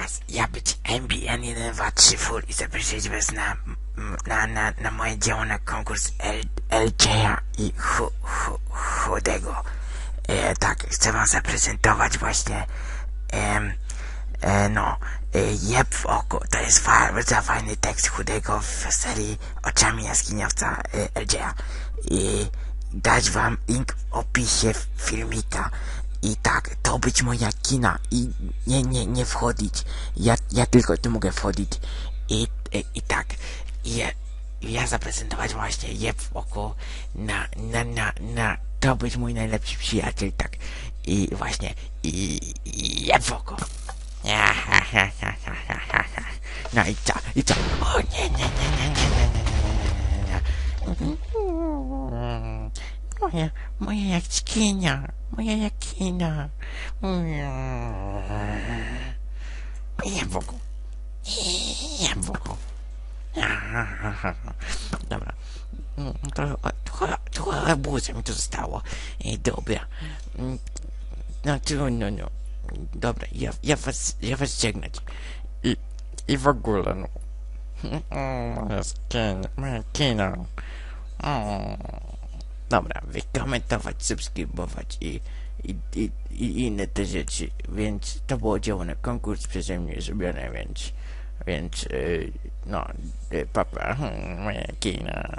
was, ja być MBN 1, 2, 3 Full i zaprosić was na, na, na, na moje dzieło na konkurs L, LJ-a i hu, hu, Chudego. E, tak, chcę wam zaprezentować właśnie em, e, no, e, jeb w oko. To jest fa bardzo fajny tekst Chudego w serii Oczami Jaskiniowca e, LJ-a. I dać wam link w opisie filmika i tak, to być moja kina i nie, nie, nie wchodzić. Ja, ja tylko tu mogę wchodzić i, i, i tak, je, ja zaprezentować właśnie je w oku na, na, na, na, to być mój najlepszy przyjaciel, tak, i właśnie, i, i je w oku. No i co, i co? O nie, nie, nie, nie, nie. Moja, moja jaskinia, moja oko. Jem w oko. Dobra. Trochę, trochę, trochę buza mi to zostało. Ej, dobra. No trudno, no. Dobra, ja, ja was, ja was żegnać. I, i w ogóle, no. Moja skina, moja kina. O. Dobra, wykomentować, subskrybować i, i, i, i inne te rzeczy. Więc to było dzieło na konkurs przeze mnie zrobione, więc, więc, yy, no, yy, papa, moja kina.